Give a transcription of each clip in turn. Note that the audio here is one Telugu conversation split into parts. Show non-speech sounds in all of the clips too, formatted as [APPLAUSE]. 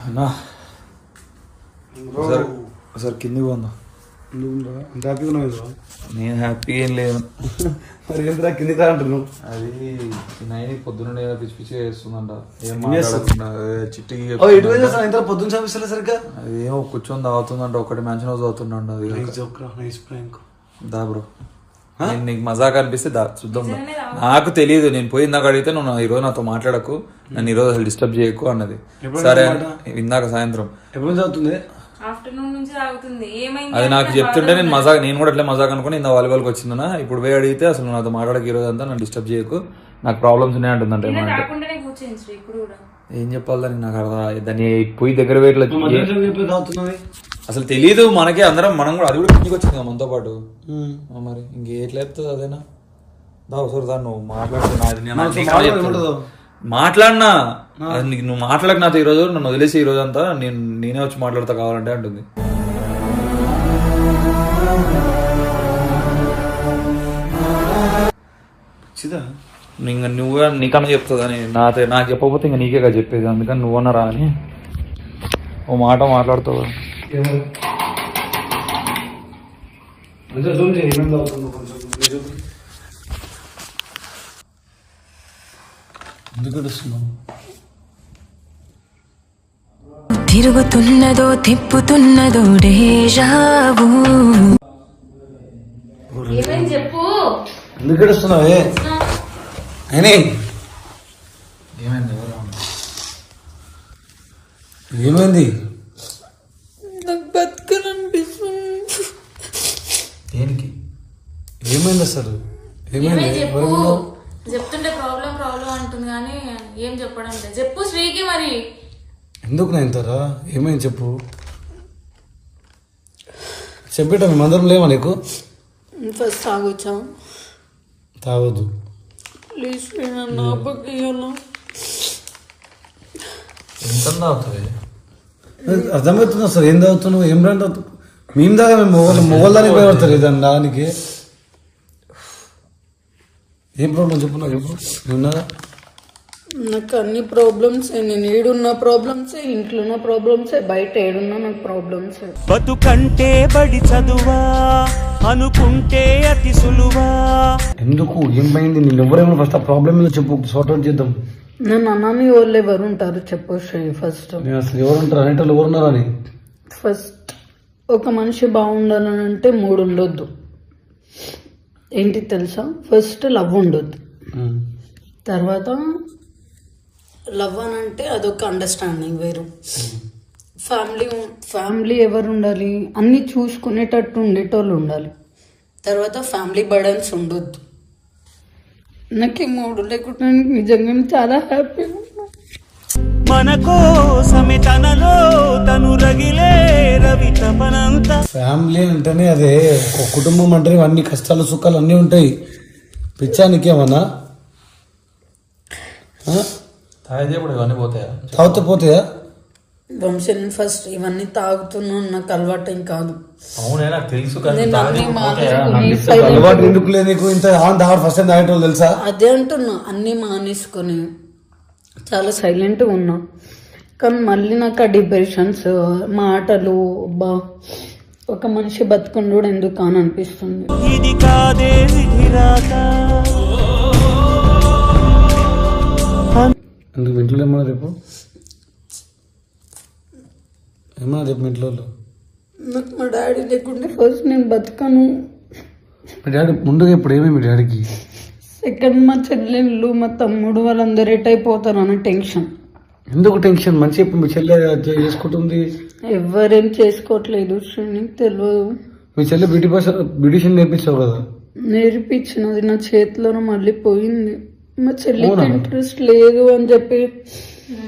అన్నా. కిందికి పోందా అంత హ్యాపీగా ఉన్నావు నేను హ్యాపీ ఏం లేదు [LAUGHS] మరి ఏంటరా కిందికి అంటున్నావు? అది నైన్ పొద్దున్నే పిచ్చి పిచ్చి చేస్తుందంట. ఏం మాట్లాడకుండా చిట్టి ఇంత పొద్దున్న చంపిస్తలే సరిగ్గా? అది ఏమో కూర్చొని తాగుతుందంట ఒకటి మ్యాన్షన్ హౌస్ అవుతుందంట అది నైస్ జోక్ రా నైస్ ప్రాంక్ దా బ్రో. నేను నీకు మజాక్ అనిపిస్తే దా చూద్దాం. నాకు తెలియదు నేను పోయి ఇందాక అడిగితే నువ్వు నా- ఈరోజు నాతో మాట్లాడకు. నన్ను ఈరోజు అసలు డిస్టర్బ్ చేయకు అన్నది. సరే ఇందాక సాయంత్రం. ఆఫ్టర్నూన్ నుంచి తాగుతుంది. ఏమైంది అది నాకు చెప్తుంటే నేను మజాక్ నేను కూడా ఇట్లా మజాక్ అనుకుని ఇంత వాలీబాల్కి వచ్చిందనా? ఇప్పుడు పోయి అడిగితే అసలు నాతో మాట్లాడక ఈరోజు అంతా నన్ను డిస్టర్బ్ చేయకు. నాకు ప్రాబ్లమ్స్ ఉన్నాయి అంటుందంటే ఏం చెప్పాలి దానికి? నాకు అర్థం దాన్ని పోయి దగ్గర పోయి అసలు తెలియదు మనకి అందరం మనం కూడా అది కూడా కిందికి వచ్చింది కదా మనతో పాటు. ఆ మరి ఇంకేట్లేస్తుంది అదేనా? దా ఒకసారి దా నువ్వు మాట్లాడుతు నాది నేను నాతో నీకు మాట్లాడు చెప్తాను. ఏమంటుందో? మాట్లాడినా? అది నీకు నువ్వు మాట్లాడక నాతో ఈ రోజు నన్ను వదిలేసి ఈ రోజు అంతా నేను నేనే వచ్చి మాట్లాడతా కావాలంటే అంటుంది. చిదా? ఇంకా నువ్వు నీకన్నా చెప్తుందని నాతో నాకు చెప్పకపోతే ఇంకా నీకే కదా చెప్పేది అందుకని నువ్వన్నా రా అని. ఓ మాట మాట్లాడుతావు. మంచిగా జూమ్ చేయి ఏమేమి తాగుతున్నావు కొంచెం చూపు. ఎందుకు ఏడుస్తున్నావు? తిరుగుతున్నదో తిప్పుతున్నదో డేజావు ఏమైంది చెప్పు? ఎందుకు ఏడుస్తున్నావే అయినా ఏమైంది? ఏమైంది నాకు బతకనిపిస్తుంది దేనికి ఏమైంది అసలు? ఏమైంది? చెప్పు? చెప్తుంటే ప్రాబ్లం ప్రాబ్లం అంటుంది కానీ ఏం చెప్పడం లేదు. చెప్పు శ్రీకి మరి. ఎందుకు నేను ఇంతరా? ఏమైంది చెప్పు. చెప్పేట మేము అందరం లేవా నీకు? ఫస్ట్ తాగొచ్చా. తాగొద్దు. ప్లీజ్ నన్ను ఆపకేయను ఎంత అవుతుంది అర్థమవుతుంది అసలు? ఏం తాగుతున్నావు? ఏం బ్రాండ్ తాగుతున్నావు మేము దాకా మేము మొగలు మొగల్దానికి భయపడతారు ఇదాన్ని దానికి? ఏం ప్రాబ్లం చెప్పు నాకు చెప్పు. నాకు అన్ని ప్రాబ్లమ్స్ నేను ఏడున్న ప్రాబ్లమ్స్ ఇంట్లో ఉన్న ప్రాబ్లమ్స్ బయట ఏడున్నా నాకు ప్రాబ్లమ్స్ బతుకంటే బడి చదువా అనుకుంటే అతి సులువా. ఎందుకు? ఏమైంది నేను ఎవరేమో ఫస్ట్ ఆ ప్రాబ్లం మీద చెప్పు సార్ట్ అవుట్ చేద్దాం. నన్ను అన్నని వాళ్ళు ఎవరు ఉంటారు చెప్పు శ్రీ ఫస్ట్ నేను అసలు ఎవరు ఉంటారు? అనేటోళ్ళు ఎవరు ఉన్నారని? ఫస్ట్ ఒక మనిషి బాగుండాలని అంటే మూడు ఉండొద్దు. ఏంటి తెలుసా? ఫస్ట్ లవ్ ఉండొద్దు. తర్వాత లవ్ అని అంటే అదొక అండర్స్టాండింగ్ వేరు. ఫ్యామిలీ ఫ్యామిలీ ఎవరు ఉండాలి? అన్నీ చూసుకునేటట్టు ఉండేటోళ్ళు ఉండాలి. తర్వాత ఫ్యామిలీ బర్డన్స్ ఉండొద్దు. నాకు ఈ మూడు లేకుండా నిజంగా చాలా హ్యాపీగా మన కోసమే తనలో తను రగిలే రవి తపనంతా ఫ్యామిలీ అంటేనే అదే ఒక కుటుంబం అంటే అన్ని కష్టాలు సుఖాలు అన్నీ ఉంటాయి. పిచ్చానికేమన్నా? తాగితే ఇప్పుడు ఇవన్నీ పోతాయా? తాగితే పోతాయా? వంశన్ ఫస్ట్ ఇవన్నీ తాగుతున్నాను నాకు అలవాటు ఏం కాదు. అవునే నాకు తెలుసు అలవాటు ఎందుకు లేదు నీకు? ఇంత ఆన్ తాగడు ఫస్ట్ టైం తాగేటోళ్ళు తెలుసా? అదే అంటున్నా అన్నీ మానేసుకొని. చాలా సైలెంట్గా ఉన్నా. కానీ మళ్ళీ నాకు ఆ డిప్రెషన్స్ మాటలు బా ఒక మనిషి బతుకుండు ఎందుకు అని అనిపిస్తుంది. ఇది కాదే మీ ఇంట్లో ఏమన్నా రేపు? ఏమన్నా రేపు మీ ఇంట్లో? నాకు మా డాడీ లేకుంటే ఫస్ట్ నేను బతకను. మీ డాడీ ముందుగా ఇప్పుడు ఏమి మీ డాడీకి? సెకండ్ మా చెల్లెళ్ళు మా తమ్ముడు వాళ్ళందరూ ఎట్ అయిపోతారు అన్న టెన్షన్. ఎందుకు టెన్షన్? మంచి మీ చెల్లె చేసుకుంటుంది. ఎవరేం చేసుకోవట్లేదు తెలియదు మీ చెల్లె బ్యూటీ భాష బ్యూటిషియన్ నేర్పించావు కదా? నేర్పించినది నా చేతిలోనే మళ్ళీ పోయింది. మా చెల్లికి అవునా? ఇంట్రెస్ట్ లేదు అని చెప్పి.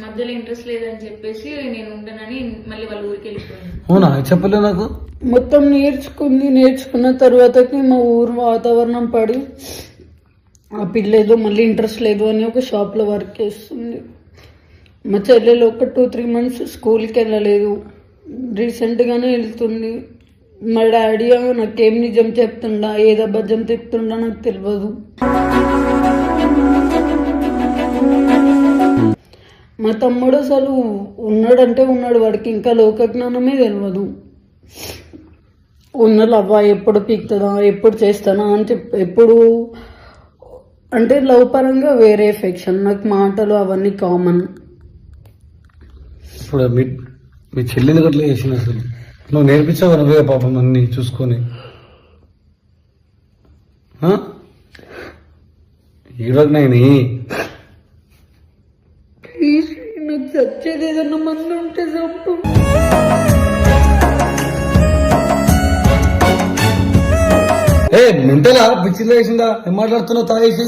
మధ్యలో ఇంట్రెస్ట్ లేదని చెప్పేసి నేను ఉండనని మళ్ళీ వాళ్ళ ఊరికి వెళ్ళిపోయాను. అవునా? చెప్పలే నాకు? మొత్తం నేర్చుకుంది నేర్చుకున్న తర్వాతకి మా ఊరు వాతావరణం పడి ఆ పిల్ల ఏదో మళ్ళీ ఇంట్రెస్ట్ లేదు అని ఒక షాప్లో వర్క్ చేస్తుంది. మా చెల్లెలు ఒక టూ త్రీ మంత్స్ స్కూల్కి వెళ్ళలేదు. రీసెంట్గానే వెళ్తుంది. మా డాడీ నాకేం నిజం చెప్తుండా ఏదో అబద్ధం చెప్తుండా నాకు తెలియదు మా తమ్ముడు అసలు ఉన్నాడంటే ఉన్నాడు వాడికి ఇంకా లోకజ్ఞానమే తెలియదు ఉన్న లవ్ ఎప్పుడు పీక్తుందా ఎప్పుడు చేస్తానా అని చెప్పి ఎప్పుడు అంటే లవ్ పరంగా వేరే ఎఫెక్షన్ నాకు మాటలు అవన్నీ కామన్ ఇప్పుడు మీ మీ చెల్లిని గట్లా చేసిన అసలు? నువ్వు నేర్పించావు నువ్వే పాపం అన్ని చూసుకొని. ఈరోజు నేను ఏ మెంటలా పిచ్చిలో వేసిందా ఏం మాట్లాడుతున్నావు తాగేసి?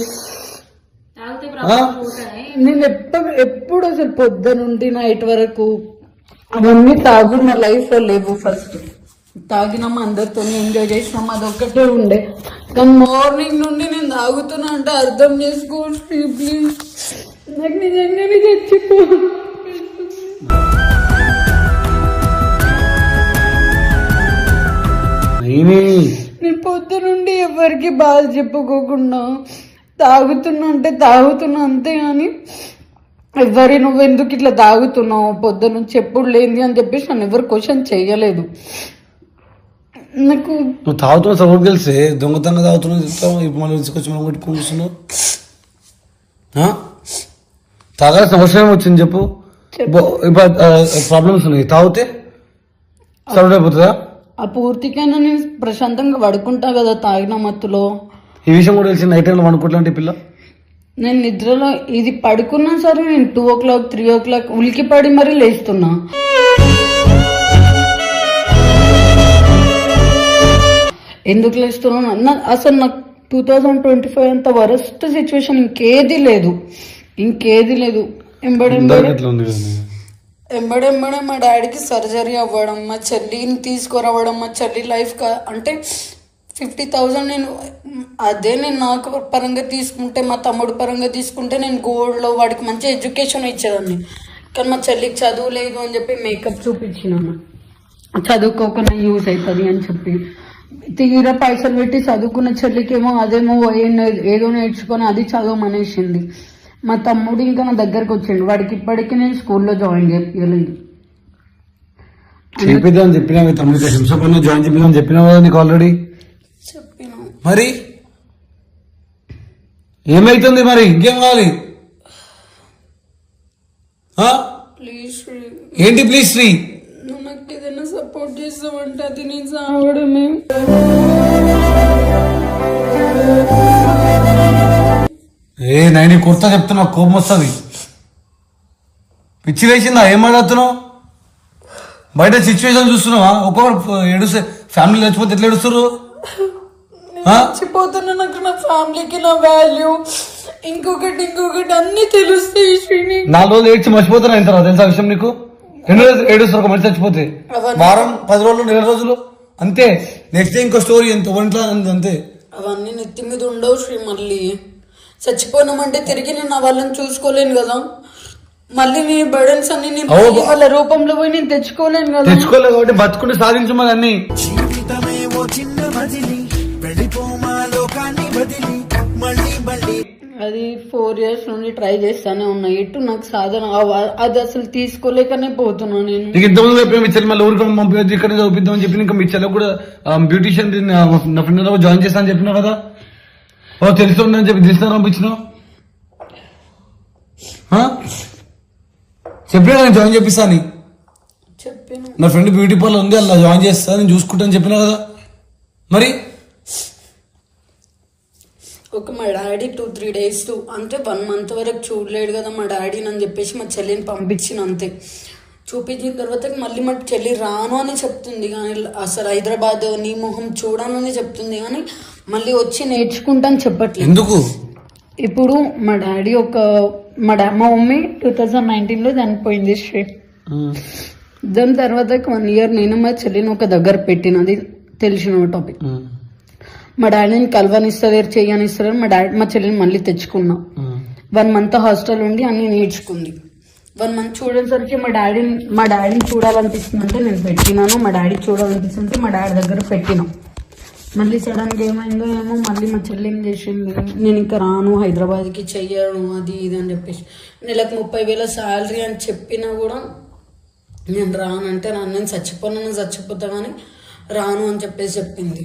నేను ఎప్పుడు ఎప్పుడు అసలు పొద్దు నుండి నైట్ వరకు అవన్నీ తాగు నా లైఫ్లో లేవు ఫస్ట్ తాగినాం అందరితో ఎంజాయ్ చేసినాం అదొక్కటే ఉండే. కానీ మార్నింగ్ నుండి నేను తాగుతున్నా అంటే అర్థం చేసుకో ప్లీజ్ నాకు నిజంగానే చచ్చిపో. అయినే నేను పొద్దు నుండి ఎవరికి బాధ చెప్పుకోకుండా తాగుతున్నా అంటే తాగుతున్నా అంతే కానీ ఎవరి నువ్వు ఎందుకు ఇట్లా తాగుతున్నావు? పొద్దు నుంచి ఎప్పుడు లేని అని చెప్పేసి నన్ను ఎవరు క్వశ్చన్ చేయలేదు. నాకు నువ్వు తాగుతున్న సపోర్ట్ తెలిసే దొంగతనంగా తాగుతున్నావు చెప్తావు? ఇప్పుడు మళ్ళీ తీసుకొచ్చి మనం కూర్చున్నావు? ఆ? తాగాల్సిన అవసరం వచ్చింది చెప్పు? ఇప్పుడు ప్రాబ్లమ్స్ ఉన్నాయి. తాగితే సర్వ్ అయిపోతుందా? ఆ పూర్తికైనా నేను ప్రశాంతంగా పడుకుంటా కదా తాగిన మత్తులో. ఈ విషయం కూడా తెలిసి నైట్ టైంలో అనుకుంటున్నాంటే పిల్ల? నేను నిద్రలో ఇది పడుకున్నా సరే నేను two o'clock three o'clock ఉలికి పడి మరీ లేస్తున్నా. ఎందుకు లేస్తున్నాను అసలు నాకు టూ థౌజండ్ ట్వంటీ ఫైవ్ అంత వరస్ట్ సిచ్యువేషన్ ఇంకేది లేదు. ఇంకేది లేదు. ఎంబడి ఎంబడెంబడే మా డాడీకి సర్జరీ అవ్వడం మా చెల్లిని తీసుకురావడం మా చెల్లి లైఫ్ అంటే ఫిఫ్టీ థౌజండ్ నేను అదే నేను నాకు పరంగా తీసుకుంటే మా తమ్ముడు పరంగా తీసుకుంటే నేను గోల్డ్లో వాడికి మంచి ఎడ్యుకేషన్ ఇచ్చేదాన్ని. కానీ మా చెల్లికి చదువు లేదు అని చెప్పి మేకప్ చూపించినాను. చదువుకోకుండా యూజ్ అవుతుంది అని చెప్పి. తీరా పైసలు పెట్టి చదువుకున్న చెల్లికేమో అదేమో ఏదో నేర్చుకొని అది చదవమనేసింది. మా తమ్ముడు ఇంకా నా దగ్గరకు వచ్చిండు. వాడికి ఇప్పటికీ నేను స్కూల్లో జాయిన్ చేయలేదు. చేపిద్దామని చెప్పినా మీ హింసపన్న జాయిన్ చేపిద్దామని చెప్పినావు కదా నీకు ఆల్రెడీ చెప్పిన. మరి? ఏమైతుంది మరి? ఇంకేం కావాలి? ఆ? ప్లీజ్ ఏంటి ప్లీజ్ శ్రీ నువ్వు నాకు ఏదైనా సపోర్ట్ చేస్తావంటే అది నేను సావడమే. నేను కుర్తా చెప్తున్నా కోపం వస్తుంది. పిచ్చి వేసిందా ఏం మాట్లాడుతున్నావు? బయట సిచ్యువేషన్ చూస్తున్నావా? ఒక్కొక్కరు ఏడుస్తే ఫ్యామిలీ చచ్చిపోతే ఎట్లా ఏడుస్తారు? చచ్చిపోతున్నా నాకు నా ఫ్యామిలీకి నా వాల్యూ ఇంకొకటి ఇంకొకటి అన్ని తెలుస్తాయి శ్రీని. నాలుగు రోజులు ఏడ్చి మర్చిపోతాను అయిన తర్వాత తెలుసా విషయం నీకు? ఎన్ని రోజులు ఏడుస్తారు ఒక మనిషి చచ్చిపోతే? వారం పది రోజులు నెల రోజులు? అంతే. నెక్స్ట్ డే ఇంకో స్టోరీ ఎంత ఒంట్లో అంతే. అవన్నీ నెత్తి మీద ఉండవు శ్రీ మళ్ళీ. చచ్చిపోయినామంటే తిరిగి నేను నా వాళ్ళని చూసుకోలేను కదా. మళ్ళీ నీ బర్డన్స్ అన్ని నేను. తిరిగి వాళ్ళ రూపంలో పోయి నేను తెచ్చుకోలేను కదా. తెచ్చుకోలేదు కాబట్టి బతుకుంటే సాధించమని అన్ని. జీవితమే ఓ చిన్న మజిలి. వెళ్ళిపోమా లోకాన్ని వదిలి. మళ్ళీ మళ్ళీ. అది ఫోర్ ఇయర్స్ నుండి ట్రై చేస్తానే ఉన్నా. ఎటు నాకు సాధన అవ- అది అసలు తీసుకోలేకనే పోతున్నా నేను. నీకు ఇంతకుముందు చెప్పిన మీ చెల్లి మళ్ళీ ఊరికి పంపించు ఇక్కడ చూపిద్దామని చెప్పి ఇంకా మీ చెల్లి కూడా బ్యూటిషియన్ నా ఫ్రెండ్ జాయిన్ చేస్తానని చెప్పినా కదా. ఓ తెలుస్తుందని చెప్పి తెలిసిన పంపించినావు? ఆ? చెప్పినా నేను జాయిన్ చేపిస్తాను చెప్పాను. నా ఫ్రెండ్ బ్యూటీ పార్లర్ ఉంది అలా జాయిన్ చేస్తా నేను చూసుకుంటాను చెప్పినా కదా. మరి? ఒక మా daddy two three days two అంటే వన్ మంత్ వరకు చూడలేడు కదా మా డాడీని అని చెప్పేసి మా చెల్లిని పంపించిన అంతే. చూపించిన తర్వాత మళ్ళీ మా చెల్లి రాను అని చెప్తుంది కానీ అసలు హైదరాబాద్ నీ మొహం చూడనని చెప్తుంది కానీ మళ్ళీ వచ్చి నేర్చుకుంటాను చెప్పట్లేదు. ఎందుకు? ఇప్పుడు మా డాడీ ఒక మా డా మా మమ్మీ టూ థౌజండ్ నైన్టీన్లో చనిపోయింది శ్రీ. దాని తర్వాత వన్ ఇయర్ నేను మా చెల్లిని ఒక దగ్గర పెట్టినది తెలిసిన టాపిక్ మా డాడీని కలవనిస్తలేరు చెయ్యనిస్తలేరు మా డాడీ మా చెల్లిని మళ్ళీ తెచ్చుకున్నా. వన్ మంత్ హాస్టల్ ఉండి అన్ని నేర్చుకుంది. వన్ మంత్ చూడేసరికి మా డాడీని మా డాడీని చూడాలనిపిస్తుంది అంటే నేను పెట్టినాను మా డాడీ చూడాలనిపిస్తుంటే మా డాడీ దగ్గర పెట్టినాం. మళ్ళీ సడన్గా ఏమైందో ఏమో మళ్ళీ మా చెల్లి ఏం చేసింది. నేను ఇంకా రాను హైదరాబాద్కి చెయ్యను అది ఇది అని చెప్పేసి. నెలకు ముప్పై వేల శాలరీ అని చెప్పినా కూడా నేను రాను. అంటే రాను నేను చచ్చిపోను నేను చచ్చిపోతా కానీ రాను అని చెప్పేసి చెప్పింది.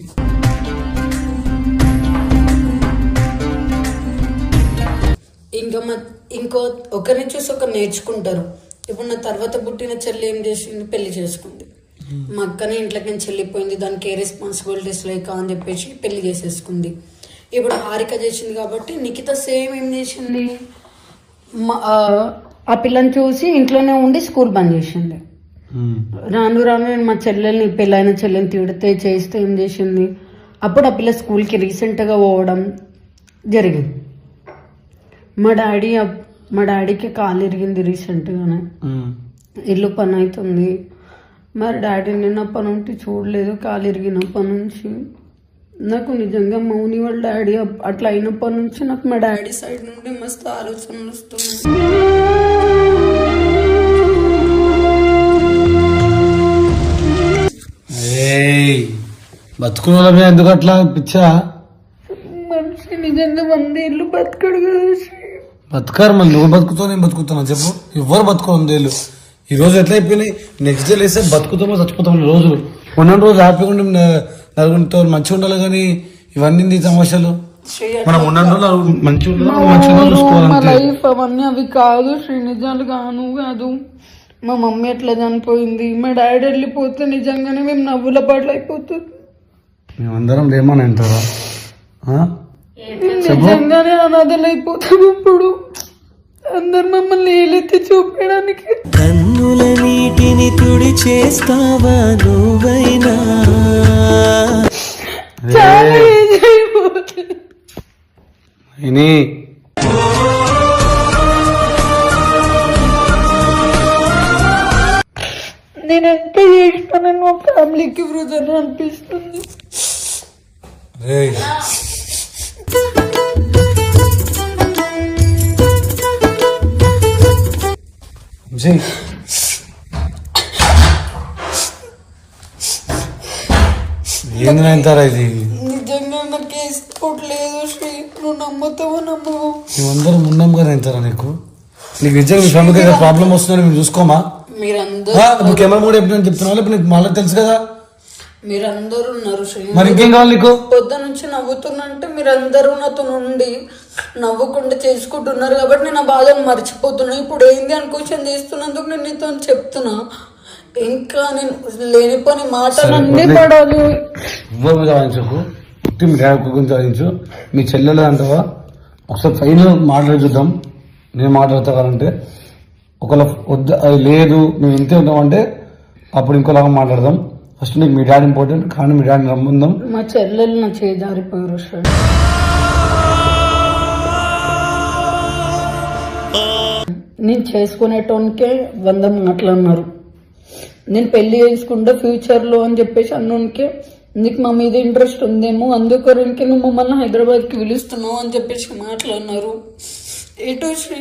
ఇంకా మా ఇంకో ఒకరిని చూసి ఒకరు నేర్చుకుంటారు. ఇప్పుడు నా తర్వాత పుట్టిన చెల్లి ఏం చేసింది? పెళ్ళి చేసుకుంది. మా అక్కనే ఇంట్లోకి నుంచి చెల్లిపోయింది దానికి ఏ రెస్పాన్సిబిలిటీస్ లేక అని చెప్పేసి పెళ్ళి చేసేసుకుంది. ఇప్పుడు హారిక చేసింది కాబట్టి నిఖిత సేమ్ ఏం చేసింది? ఆ, పిల్లని చూసి ఇంట్లోనే ఉండి స్కూల్ బంద్ చేసింది. రాను రాను నేను మా చెల్లెల్ని పెళ్ళైన చెల్లెని తిడితే చేస్తే ఏం చేసింది? అప్పుడు ఆ పిల్ల స్కూల్కి రీసెంట్గా పోవడం జరిగింది. మా డాడీ మా డాడీకి కాలు ఇరిగింది రీసెంట్గానే. ఇల్లు పని అవుతుంది. మరి డాడీ నిన్నప్పటి నుండి చూడలేదు కాలు ఇరిగినప్పటి నుంచి. నాకు నిజంగా మౌని వాళ్ళ డాడీ అట్లా అయినప్పటి నుంచి నాకు మా డాడీ సైడ్ నుండి మస్తు ఆలోచనలు వస్తున్నాయి. ఏయ్ బతుకున్న వాళ్ళ మీద ఎందుకు అట్లా పిచ్చా? మనిషి నిజంగా వంద ఇల్లు బతకడు కదా. బతకారు మళ్ళీ నువ్వు బతుకుతావు నేను బతుకుతున్నా చెప్పు? ఎవరు బతుకో వందేళ్ళు ఈ రోజు ఎట్లా అయిపోయినాయి? నెక్స్ట్ డే లేస్తే బతుకుతామో చచ్చిపోతామో ఈ రోజు ఉన్న రోజు హ్యాపీగా ఉండి నలుగురితో మంచిగా ఉండాలి కానీ ఇవన్నీ సమస్యలు? మనం ఉన్న రోజులు మంచిగా ఉండాలి మంచిగా చూసుకోవాలంటే లైఫ్ అవన్నీ అవి కాదు శ్రీ నిజాలు కాను కాదు. మా మమ్మీ ఎట్లా చనిపోయింది? మా డాడీ వెళ్ళిపోతే నిజంగానే మేము నవ్వుల పాటలు అయిపోతుంది మేమందరం లేమని అంటారా? నిజంగానే అనాథలు అయిపోతాం ఇప్పుడు. అందరు మమ్మల్ని ఏలెత్తి చూపించడానికి. కన్నుల నీటిని తుడి చేస్తావా నువ్వైనా? చాలా ఏజ్ అయిపోతుంది. ఇని నేను ఎంత చేసినా నేను మా ఫ్యామిలీకి వృధన అనిపిస్తుంది. రేయ్. వంశీ. ఏంది నైన్తారా ఇది నిజంగా నాకు ఏ సపోర్ట్ లేదు శ్రీ నువ్వు నమ్ముతావో నమ్మవు మేమందరం ఉన్నాం కదా నైన్తారా నీకు నీకు నిజంగా మీ ఫ్యామిలీకి ఏదో ప్రాబ్లం వస్తుందని మేము చూసుకోమా మీరందరూ ఆ, నువ్వు కెమెరా కూడా ఎప్పుడు చెప్తున్నావు ఇప్పుడు నీకు మళ్ళీ తెలుసు కదా మీరందరూ ఉన్నారు శ్రీ మరి ఇంకేం కావాలి నీకు పొద్దు నుంచి నవ్వుతున్నంటే మీరందరూ నాతో నుండి నవ్వకుండా చేసుకుంటున్నారు కాబట్టి నేను ఆ బాధను మర్చిపోతున్నా. ఇప్పుడు ఏంది అని క్వశ్చన్ చేస్తున్నందుకు నేను నీతో చెప్తున్నా. ఇంకా నేను లేనిపోని మాటలు అన్నీ పడాలి. ఎవ్వరి మీద వాయించకు పుట్టి మీ డాడీ గురించి మీ చెల్లెలు అంటావా? ఒకసారి ఫైనల్ మాట్లాడి చూద్దాం. నేను మాట్లాడతా కావాలంటే ఒకవేళ వద్ద అది లేదు మేము ఇంతే ఉంటామంటే అప్పుడు ఇంకోలాగా మాట్లాడదాం. ఫస్ట్ నీకు మీ డాడీ ఇంపార్టెంట్ కానీ మీ డాడీని రమ్మందాం. మా చెల్లెలు నా చేజారిపోయారు నేను చేసుకునేటోనికే వంద మాటలు అన్నారు. నేను పెళ్ళి చేసుకుంటే ఫ్యూచర్లో అని చెప్పేసి అన్నోనికే నీకు మా మీద ఇంట్రెస్ట్ ఉందేమో అందుకొరకే నువ్వు మమ్మల్ని హైదరాబాద్కి పిలుస్తున్నావు అని చెప్పేసి మాట్లాడినారు ఎటు శ్రీ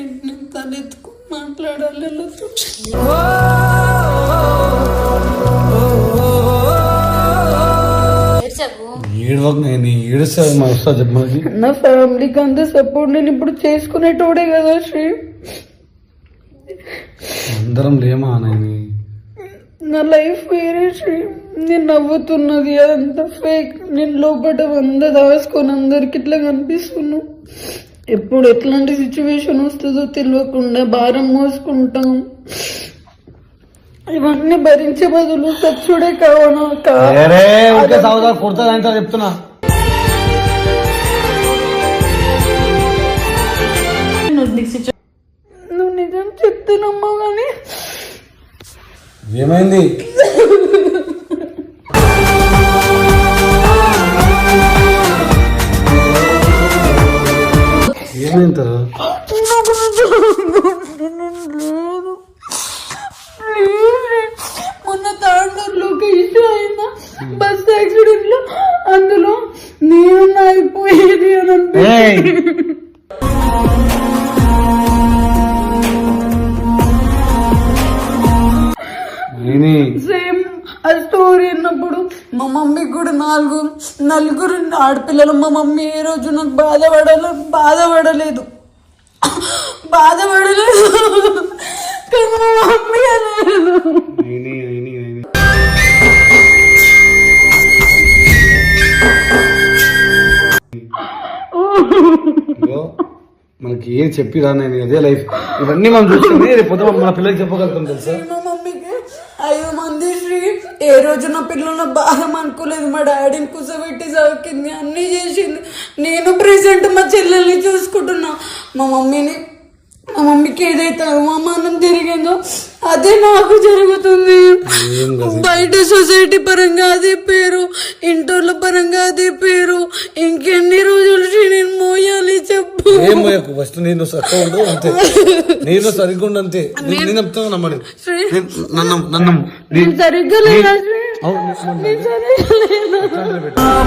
తలెత్తుకు మాట్లాడాలి నేను ఏడుస్తా మా వస్తా నా ఫ్యామిలీకి అంత సపోర్ట్ నేను ఇప్పుడు చేసుకునేటోడే కదా శ్రీ. అందరం లేమా నేను నా లైఫ్ వేరే శ్రీ. నేను నవ్వుతున్నది అదంతా ఫేక్ నేను లోపల వంద దాచుకొని అందరికి ఇట్లా కనిపిస్తున్నాను ఎప్పుడు ఎట్లాంటి సిచ్యువేషన్ వస్తుందో తెలియకుండా భారం మోసుకుంటాం. ఇవన్నీ భరించే బదులు సచ్చుడే కావనా సాగుదా కుర్తా చెప్తున్నా. నువ్వు నిజం చెప్తున్నామ్మా కానీ ఏమైంది? నాలుగు నలుగురు ఆడపిల్లలు మా మమ్మీ ఏ రోజు నాకు బాధపడలే బాధపడలేదు. బాధపడలేదు. కానీ మా మమ్మీ ఇదిగో, మనకి ఏం చెప్పిరా నేను అదే లైఫ్. ఇవన్నీ మనం చూసుకుని రేపు పొద్దున మన పిల్లలకి చెప్పగలుగుతాం తెలుసా మా మమ్మీకి ఐదు మంది శ్రీ ఏ రోజు నా పిల్లల భారం అనుకోలేదు. మా డాడీని కూర్చోబెట్టి చదువుకుంది అన్నీ చేసింది. నేను ప్రెసెంట్ మా చెల్లెల్ని చూసుకుంటున్నా. మా మమ్మీని మా మమ్మీకి ఏదైతే అవమానం జరిగిందో అదే నాకు జరుగుతుంది. బయట సొసైటీ పరంగా అదే పేరు ఇంటర్ల పరంగా అదే పేరు ఇంకెన్ని రోజులు నేను మోయాలి చెప్పు. ఏం ఫస్ట్ నేను ఉండు అంతే. నేను సరిగ్గా ఉండు అంతే. నేను చెప్తాను నమ్మని నన్ను నన్ను నేను సరిగ్గా లేదా సరిగ్గా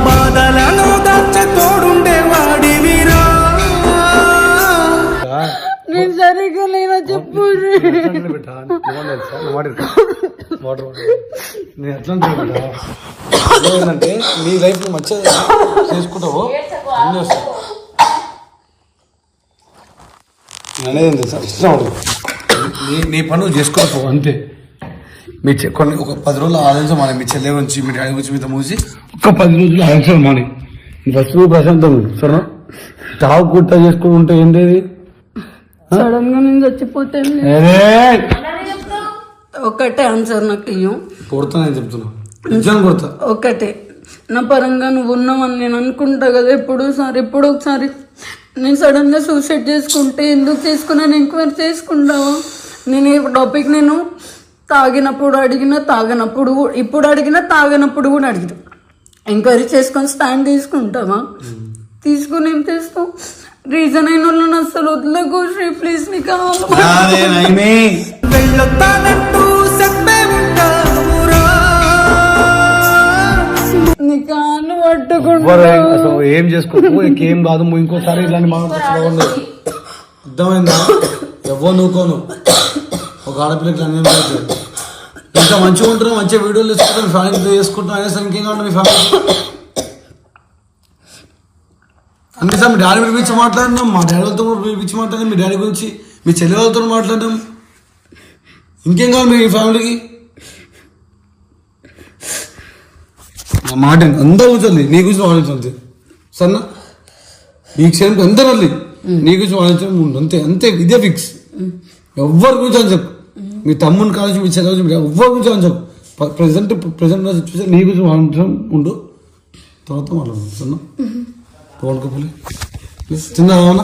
బాధలను దాచ తోడుండే వాడివిరా నేను సరిగ్గా నేను చెప్పు. నేను ఎట్లా ఏంటంటే నీ లైఫ్ మంచిగా చేసుకుంటావు. అన్నీ వస్తాయి. అనేది తెలుసా? ఇష్టం నీ నీ పనులు చేసుకోవచ్చు అంతే. మీ చె- కొన్ని ఒక పది రోజులు ఆలోచన మాని. మీ చెల్లె గురించి మీ డాడీ గురించి మీతో మూసి ఒక పది రోజులు ఆలోచన మాని. ఫస్ట్ ప్రశాంతం ఉండు, సరేనా? తావు కుట్ట చేసుకుంటే ఏంటి సడన్గా నేను చచ్చిపోతే ఒకటే ఆన్సర్ నాకు ఇయ్యం. కొడతా నేను చెప్తున్నా. నిజం కొడతా. ఒకటే. నా పరంగా నువ్వు ఉన్నావని నేను అనుకుంటా కదా ఎప్పుడు సారి ఎప్పుడు ఒకసారి. నేను సడన్గా సూసైడ్ చేసుకుంటే ఎందుకు చేసుకున్నాను ఎంక్వైరీ చేసుకుంటావా? నేను ఈ టాపిక్ నేను తాగినప్పుడు అడిగిన తాగనప్పుడు ఇప్పుడు అడిగిన తాగనప్పుడు కూడా అడిగిన. ఎంక్వైరీ చేసుకొని స్టాండ్ తీసుకుంటావా? తీసుకుని ఏం చేస్తావు? రీజన్ అయిన వాళ్ళని అసలు వదలకు శ్రీ ప్లీజ్ నీకు కావాలి వెళ్ళొత్తానంటూ చెప్పే ఉంటావురా నీ కాళ్ళు ఎవ్వరు పట్టుకుంటా ఏం- చేసుకోకు? ఇంకేం కాదు నువ్వు ఇంకోసారి ఇలాంటి మాట్లాడుతుంది అర్థమైందా? ఎవ్వరు నువ్వుకోను ఒక ఆడపిల్లకి ఇంకా మంచిగా ఉంటున్నావు మంచిగా వీడియోలు తీసుకుంటాం ఫ్యామిలీ చేసుకుంటాం అయినా సరే ఇంకేం కావాలి మీ ఫ్యామిలీ అన్ని సార్ మీ డాడీ పిలిపించి మాట్లాడినాం మా డాడీ వాళ్ళతో కూడా పిలిపించి మాట్లాడినాం మీ డాడీ గురించి మీ చెల్లె వాళ్ళతో మాట్లాడినాం ఇంకేం కావాలి మీ ఫ్యామిలీకి? నా మాట విను. అందరూ కూర్చోండి నీ గురించి ఆలోచించండి. సరేనా? ఈ క్షణం అందరూ వెళ్ళి నీ గురించి ఆలోచించడం ఉండు అంతే అంతే ఇదే ఫిక్స్ ఎవ్వరి గురించి అని చెప్పు. మీ తమ్ముని కావచ్చు మీ చెల్లె కావచ్చు ఎవ్వరి గురించి అని చెప్పు. ప్రెసెంట్ ప్రెసెంట్ సిచ్యువేషన్ నీ గురించి ఆలోచించడం ఉండు తర్వాత మాట్లాడదాం. കോൺക്കപ്പൽ ചിന്ന ആവല